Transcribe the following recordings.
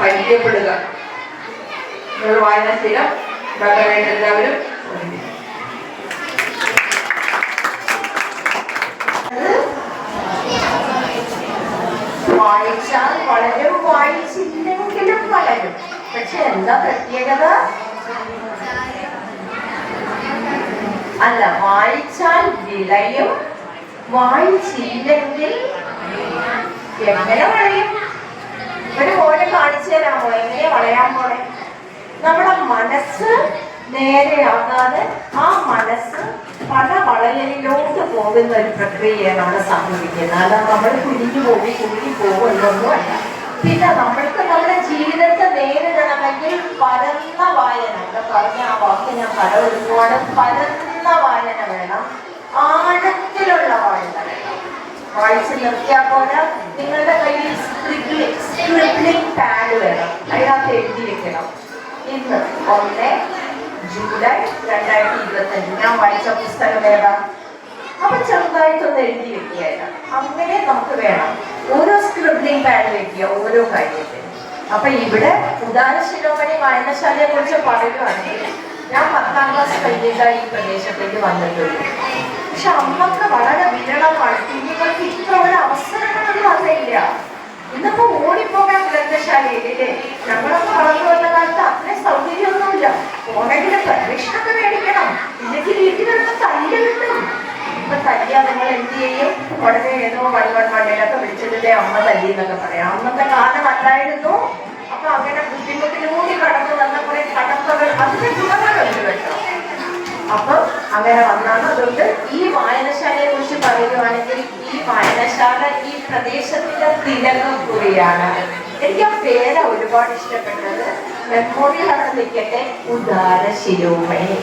പരിചയപ്പെടുക. നിങ്ങൾ വായന എല്ലാവരും. വായിച്ചാൽ വളരും വായിച്ചില്ലെങ്കിലും വളരും പക്ഷെ എന്താ പ്രത്യേകത? അല്ല വായിച്ചാൽ വിളയും വായിച്ചില്ലെങ്കിൽ എങ്ങനെ വളയും? ഒരു പോലെ കാണിച്ചു തരാമോ എങ്ങനെ വളയാൻ പോണെ നമ്മുടെ മനസ്സ് നേരെയാകാതെ ആ മനസ്സ് പല വളയലിലോട്ട് പോകുന്ന ഒരു പ്രക്രിയയാണ് സംഭവിക്കുന്നത്. അല്ല നമ്മൾ കുരുങ്ങി പോകും കുഞ്ഞു പോകും എന്നൊന്നുമല്ല പിന്നെ നമ്മൾക്ക് നമ്മുടെ ജീവിതത്തെ നേരിടണമെങ്കിൽ പരന്ന വായന ഇവിടെ പറഞ്ഞ ആ വാക്ക് ഞാൻ പല ഒരുപാട് പരന്ന വായന വേണം. ആഴത്തിലുള്ള വായന വേണം. വായിച്ച് നിർത്തിയാൽ പോലെ നിങ്ങളുടെ കയ്യിൽ സ്ക്രിപ്ലിംഗ് പാഡ് വേണം. അതിനകത്ത് എഴുതി വെക്കണം. ഇന്ന് ജൂലൈ രണ്ടായിരത്തി ഇരുപത്തഞ്ച്. ഞാൻ വായിച്ച പുസ്തകം ഏതാ? അപ്പൊ ചെറുതായിട്ടൊന്ന് നമുക്ക് വേണം ഓരോ സ്ക്രിപ്ലിംഗ് പാഡ് ഓരോ അപ്പൊ ഇവിടെ ഉദാരശിരോമണി വായനശാലയെ കുറിച്ച് പറയുകയാണെങ്കിൽ ഞാൻ പത്താം ക്ലാസ് കഴിഞ്ഞിട്ട് ഈ പ്രദേശത്തേക്ക് വന്നിട്ടുള്ളൂ പക്ഷെ അമ്മയ്ക്ക് വളരെ ഗ്രന്ഥശാലയില്ലേ ഞങ്ങളൊക്കെ വളർന്നു വന്ന കാലത്ത് അത്ര സൗകര്യമൊന്നുമില്ല. പോണെങ്കിൽ പെർമിഷനൊക്കെ മേടിക്കണം. ഇല്ലെങ്കിൽ വീട്ടിൽ വരുമ്പോ തല്ല് കിട്ടും. ഇപ്പൊ തല്ലിയാ നിങ്ങൾ എന്ത് ചെയ്യും? ഉടനെ ഏതോ വൺ വൺ വണ്ണിലൊക്കെ വിളിച്ചതിന്റെ അമ്മ തല്ലി എന്നൊക്കെ പറയാം. അന്നത്തെ കാലം അല്ലായിരുന്നു അപ്പൊ അങ്ങനെ ബുദ്ധിമുട്ടിലൂടെ കടന്നു വന്ന കുറെ കടപ്പകൾ അതിന്റെ ഗുണങ്ങളുണ്ട് കേട്ടോ. അപ്പൊ അങ്ങനെ വന്നാണ് അതുകൊണ്ട് ഈ വായനശാലയെ കുറിച്ച് പറയുകയാണെങ്കിൽ ഈ വായനശാല ഈ പ്രദേശത്തിന്റെ തിലകക്കുറിയാണ് എനിക്ക് ആ പേര ഒരുപാട് ഇഷ്ടപ്പെട്ടത്. മെമ്മോറിയൽ അവിടെ നിൽക്കട്ടെ. ഉദാര ശിരോമണി.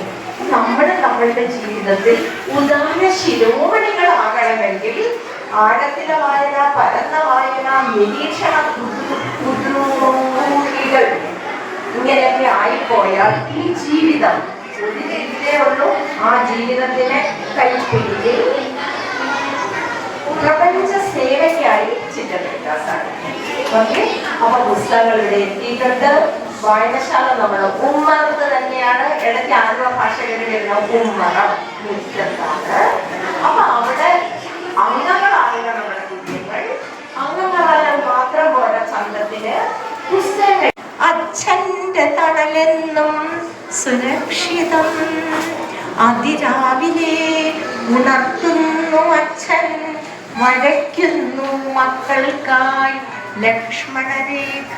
നമ്മുടെ നമ്മളുടെ ജീവിതത്തിൽ ഉദാര ശിരോമണികളാകണമെങ്കിൽ ആഴത്തിലെ വായന പരന്ന വായന നിരീക്ഷണ കുതുകൂലികൾ ഇങ്ങനെയൊക്കെ ആയിപ്പോയാൽ ഈ ജീവിതം ജീവിതേ ഉള്ളൂ. ആ ജീവിതത്തിനെ കൈപ്പിടിയിൽ പ്രപഞ്ച സേവയ്ക്കായി ചിട്ടപ്പെടുത്താൻ സാധിക്കും. ഓക്കെ? അപ്പൊ പുസ്തകങ്ങളുടെ എത്തിയിട്ടുണ്ട്. വായനശാല നമ്മുടെ ഉമ്മറത്ത് തന്നെയാണ്. ഇടയ്ക്ക് ആലുവ ഭാഷകളിൽ വരുന്ന ഉമ്മറം മുറ്റത്താണ് അപ്പൊ അവിടെ അംഗങ്ങളാകുക നമ്മുടെ മാത്രം പോരാ സംഘത്തിന്. പുസ്തകങ്ങൾ അച്ഛന്റെ തണലെന്നും സുരക്ഷിതം അതിരാവിലെ ഉണർത്തുന്നു അച്ഛൻ വരയ്ക്കുന്നു മക്കൾക്കായി. ലക്ഷ്മണരേഖ